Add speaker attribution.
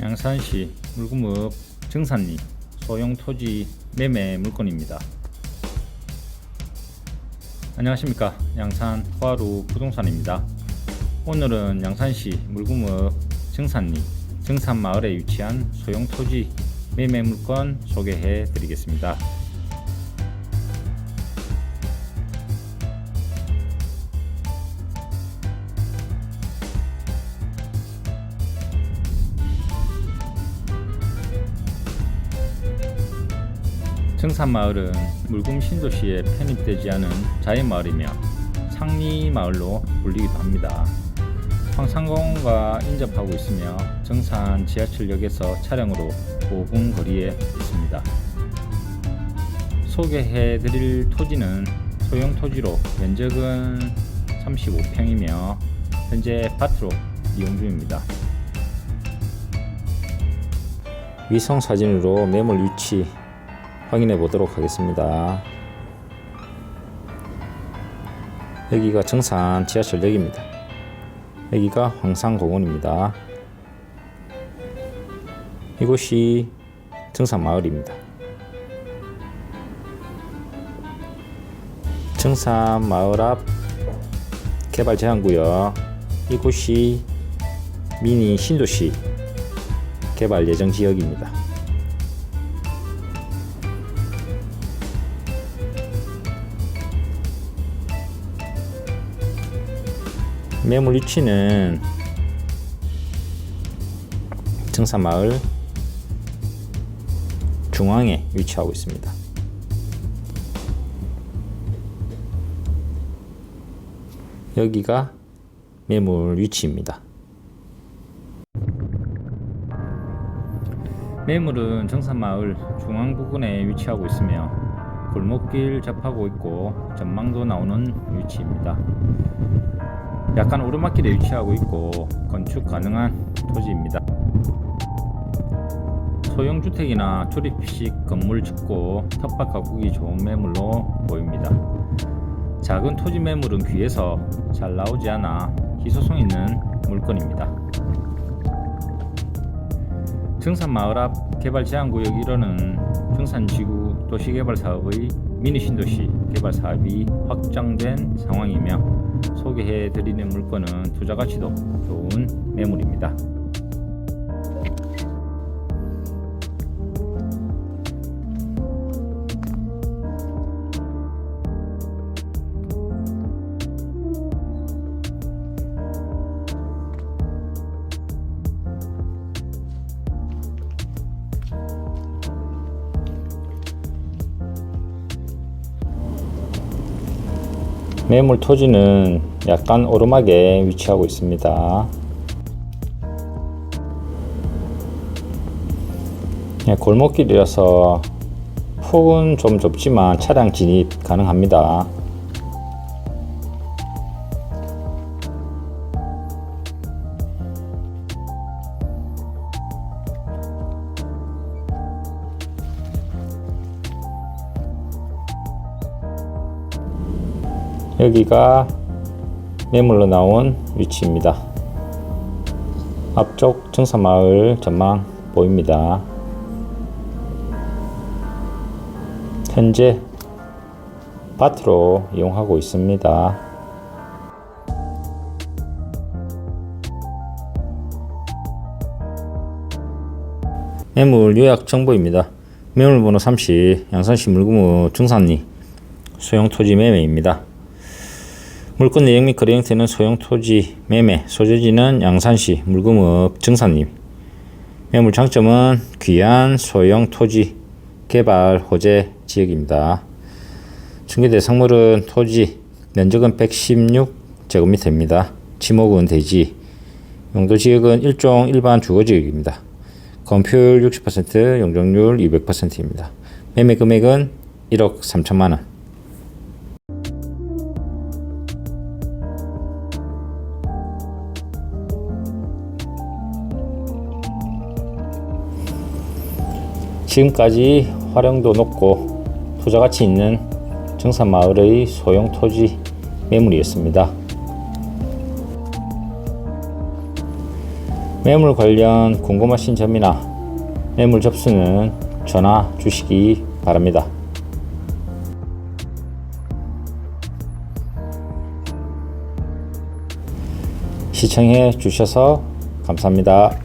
Speaker 1: 양산시 물구읍 정산리 소형 토지 매매 물건입니다. 안녕하십니까 양산 호하루 부동산입니다. 오늘은 양산시 물구읍 정산리 정산마을에 위치한 소형 토지 매매 물건 소개해 드리겠습니다. 정산마을은 물금 신도시에 편입되지 않은 자연마을이며 상리마을로 불리기도 합니다. 황산공원과 인접하고 있으며 정산 지하철역에서 차량으로 5분 거리에 있습니다. 소개해 드릴 토지는 소형 토지로 면적은 35평이며 현재 밭으로 이용 중입니다. 위성 사진으로 매물 위치 확인해 보도록 하겠습니다. 여기가 정산 지하철역입니다. 여기가 황산공원입니다. 이곳이 정산마을입니다. 정산마을 앞 개발 제한구역 이곳이 미니 신도시 개발 예정 지역입니다. 매물 위치는 정산마을 중앙에 위치하고 있습니다. 여기가 매물 위치입니다. 매물은 정산마을 중앙 부근에 위치하고 있으며 골목길 접하고 있고 전망도 나오는 위치입니다. 약간 오르막길에 위치하고 있고 건축 가능한 토지입니다. 소형 주택이나 조립식 건물 짓고 텃밭 가꾸기 좋은 매물로 보입니다. 작은 토지 매물은 귀해서 잘 나오지 않아 희소성 있는 물건입니다. 정산마을 앞 개발 제한구역 1호는 정산지구 도시개발 사업의 미니 신도시 개발 사업이 확정된 상황이며 소개해 드리는 물건은 투자 가치도 좋은 매물입니다. 매물 토지는 약간 오르막에 위치하고 있습니다. 예, 골목길이라서 폭은 좀 좁지만 차량 진입 가능합니다. 여기가 매물로 나온 위치입니다. 앞쪽 정사마을 전망 보입니다. 현재 밭으로 이용하고 있습니다. 매물 요약 정보입니다. 매물번호 30 양산시 물구무 중산리 소형 토지 매매입니다. 물건 내용 및 거래 형태는 소형 토지 매매, 소재지는 양산시 물금읍 정산림. 매물 장점은 귀한 소형 토지 개발 호재 지역입니다. 중개 대상물은 토지, 면적은 116제곱미터입니다. 지목은 대지, 용도 지역은 일종 일반 주거 지역입니다. 건폐율 60%, 용적률 200%입니다. 매매 금액은 1억 3천만 원. 지금까지 활용도 높고 투자 가치 있는 정산마을의 소형 토지 매물이었습니다. 매물 관련 궁금하신 점이나 매물 접수는 전화 주시기 바랍니다. 시청해 주셔서 감사합니다.